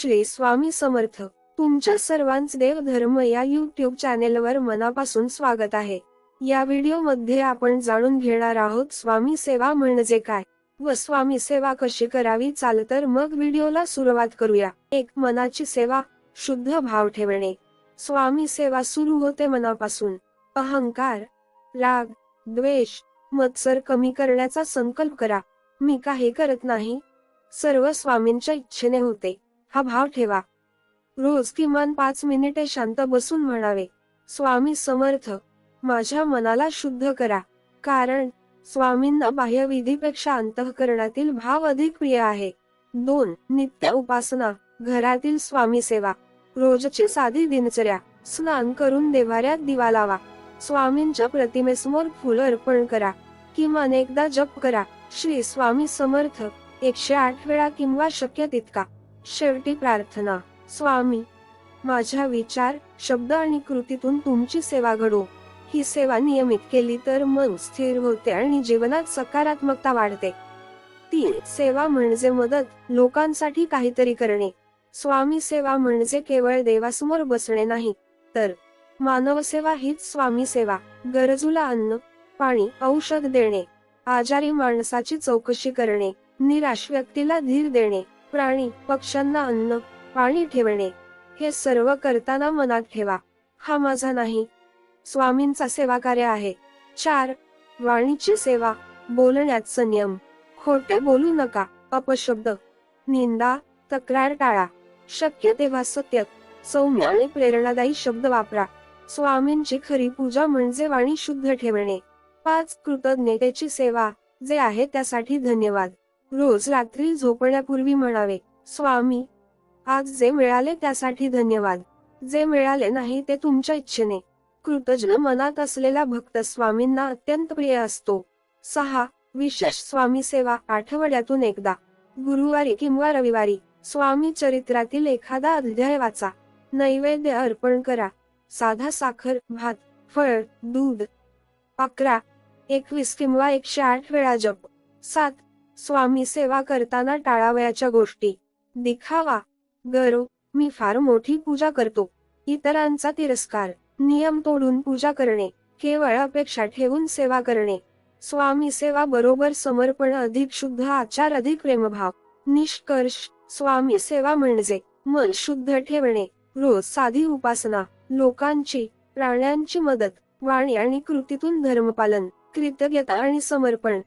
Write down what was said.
श्री स्वामी समर्थ. तुमच्या सर्वांच देव धर्म या युट्यूब चॅनेलवर मनापासून स्वागत आहे. या व्हिडिओमध्ये आपण जाणून घेणार आहोत स्वामी सेवा म्हणजे काय व स्वामी सेवा कशी करावी चाल तर मग व्हिडिओला सुरुवात करूया. एक मनाची सेवा शुद्ध भाव ठेवणे. स्वामी सेवा सुरू होते मनापासून. अहंकार राग द्वेष मत्सर कमी करण्याचा संकल्प करा. मी काही करत नाही. सर्व स्वामींच्या इच्छेने होते. हा भाव ठेवा. रोज किमान पाच मिनिटे शांत बसून म्हणावे स्वामी समर्थ माझ्या मनाला शुद्ध करा. कारण स्वामींना बाह्य विधीपेक्षा अंतःकरणातील भाव अधिक प्रिय आहे. दोन नित्य उपासना घरातील स्वामी सेवा. रोजची साधी दिनचर्या स्नान करून देवाऱ्यात दिवा लावा. स्वामींच्या प्रतिमेसमोर फुलं अर्पण करा. किमान एकदा जप करा. श्री स्वामी समर्थ एकशे आठ वेळा किंवा शक्य तितका. शेवटी प्रार्थना स्वामी माझ्या विचार शब्द आणि कृतीतून तुमची सेवा घडो. ही सेवा नियमित केली तर मन स्थिर होते आणि जीवनात सकारात्मकता वाढते. तीन सेवा म्हणजे मदत लोकांसाठी काहीतरी करणे. स्वामी सेवा म्हणजे केवळ देवासमोर बसणे नाही तर मानव सेवा हीच स्वामी सेवा. गरजूला अन्न पाणी औषध देणे. आजारी माणसाची चौकशी करणे. निराश व्यक्तीला धीर देणे. प्राणी पक्ष्यांना अन्न पाणी ठेवणे हे सर्व करताना मनात ठेवा. हा माझा नाही. स्वामींचा सेवा कार्य आहे. चार वाणीची सेवा बोलण्यात संयम खोटे बोलू नका अपशब्द. निंदा तक्रार टाळा. शक्य तेव्हा सत्य सौम्य आणि प्रेरणादायी शब्द वापरा. स्वामींची खरी पूजा म्हणजे वाणी शुद्ध ठेवणे. पाच कृतज्ञतेची सेवा जे आहे त्यासाठी धन्यवाद. रोज रात्री झोपण्यापूर्वी म्हणावे स्वामी आज जे मिळाले त्यासाठी धन्यवाद. जे मिळाले नाही ते तुमच्या इच्छेने. कृतज्ञ मनात असलेला भक्त स्वामींना अत्यंत प्रिय असतो. सहा विशेष स्वामी सेवा आठवड्यातून एकदा. गुरुवारी किंवा रविवारी स्वामी चरित्रातील एखादा अध्याय वाचा. नैवेद्य अर्पण करा. साधा साखर भात फळ दूध. अकरा एकवीस किंवा एकशे आठ वेळा जप. सात स्वामी सेवा करताना टाळावयाच्या गोष्टी. दिखावा. गरो मी फार मोठी पूजा करतो. इतरांचा तिरस्कार. नियम तोडून पूजा करणे. केवळ अपेक्षा ठेवून सेवा करणे. स्वामी सेवा बरोबर समर्पण अधिक शुद्ध आचार अधिक प्रेमभाव. निष्कर्ष. स्वामी सेवा म्हणजे मन शुद्ध ठेवणे. रोज साधी उपासना. लोकांची प्राण्यांची मदत. वाणी आणि कृतीतून धर्मपालन. कृतज्ञता आणि समर्पण.